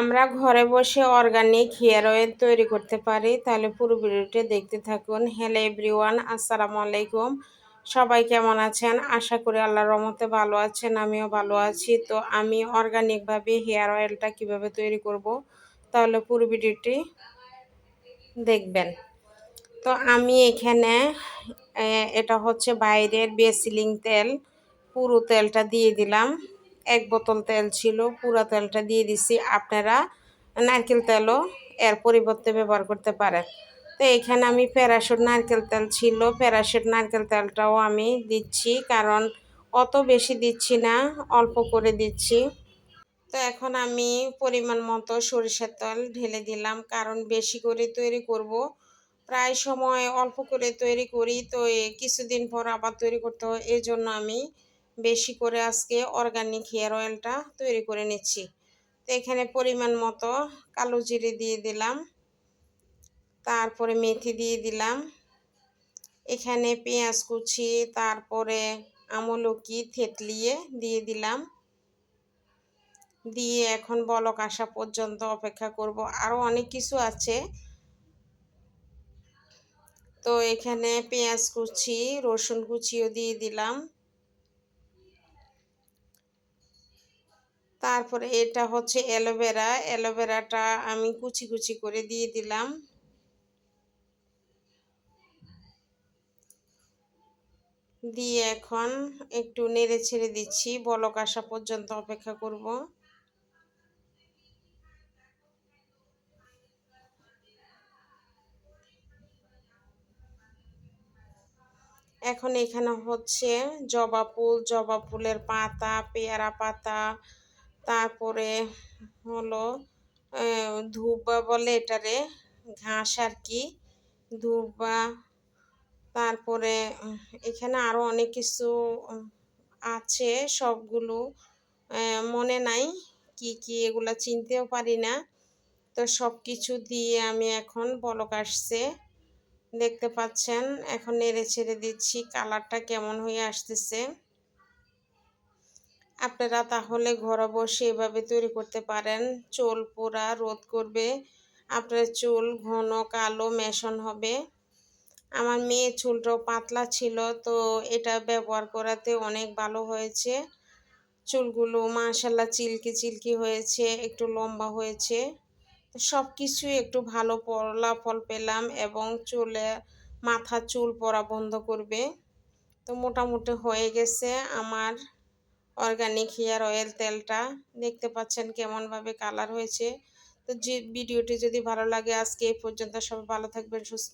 আমরা ঘরে বসে অর্গানিক হেয়ার অয়েল তৈরি করতে পারি। তাহলে পুরো ভিডিওটি দেখতে থাকুন। হ্যালো এভরিওয়ান আসসালামু আলাইকুম। সবাই কেমন আছেন? আশা করি আল্লাহর রহমতে ভালো আছেন, আমিও ভালো আছি। তো আমি অর্গানিকভাবে হেয়ার অয়েলটা কীভাবে তৈরি করব, তাহলে পুরো ভিডিওটি দেখবেন। তো আমি এখানে এটা হচ্ছে বাইরের বেসিলিং তেল, পুরো তেলটা দিয়ে দিলাম। এক বোতল তেল ছিল, পুরো তেলটা দিয়ে দিছি। আপনারা নারকেল তেলও এর পরিবর্তে ব্যবহার করতে পারেন। তো এখানে আমি প্যারাশুট নারকেল তেল ছিল, প্যারাশুট নারকেল তেলটাও আমি দিচ্ছি, কারণ অত বেশি দিচ্ছি না, অল্প করে দিচ্ছি। তো এখন আমি পরিমাণ মতো সরিষার তেল ঢেলে দিলাম, কারণ বেশি করে তৈরি করব। প্রায় সময় অল্প করে তৈরি করি, তো কিছুদিন পর আবার তৈরি করতে হয় এই জন্য আমি বেশি করে আজকে অর্গানিক হেয়ার অয়েলটা তৈরি করে নিচ্ছি। তো এখানে পরিমাণ মতো কালো জিরে দিয়ে দিলাম, তারপরে মেথি দিয়ে দিলাম, এখানে পেঁয়াজ কুচি, তারপরে আমলকি, থেতলিয়ে দিয়ে দিলাম। দিয়ে এখন বলক আসা পর্যন্ত অপেক্ষা করব। আরও অনেক কিছু আছে। তো এখানে পেঁয়াজ কুচি, রসুন কুচিও দিয়ে দিলাম। তারপরে এটা হচ্ছে অ্যালোভেরা। অ্যালোভেরাটা আমি কুচি কুচি করে দিয়ে দিলাম। দিয়ে এখন একটু নেড়ে ছেড়ে দিচ্ছি। বলক আসা পর্যন্ত অপেক্ষা করব। এখন এখানে হচ্ছে জবা ফুল, জবা ফুলের পাতা, পেয়ারা পাতা তারপরে হলো ধূপা বলে এটারে, ঘাস আর কি ধূপা তারপরে এখানে আরও অনেক কিছু আছে সবগুলো। মনে নাই কি কি এগুলো চিনতেও পারি না। তো সব কিছু দিয়ে আমি এখন বলক আসছে। দেখতে পাচ্ছেন, এখন নেড়ে ছেড়ে দিচ্ছি, কালারটা কেমন হয়ে আসতেছে। আপনারা তাহলে ঘরে বসে এভাবে তৈরি করতে পারেন। চুল পোড়া রোধ করবে। আপনার চুল ঘন কালো মেশন হবে। আমার মেয়ে চুলটাও পাতলা ছিল, তো এটা ব্যবহার করাতে অনেক ভালো হয়েছে। চুলগুলো মাশাল্লাহ চিলকি চিলকি হয়েছে, একটু লম্বা হয়েছে। সব কিছুই একটু ভালো ফলাফল পেলাম এবং চুলে মাথা চুল পরা বন্ধ করবে। তো মোটামুটি হয়ে গেছে আমার অর্গানিক হেয়ার অয়েল তেলটা দেখতে পাচ্ছেন কেমনভাবে কালার হয়েছে। তো যে ভিডিওটি যদি ভালো লাগে আজকে এই পর্যন্ত সবাই ভালো থাকবেন, সুস্থ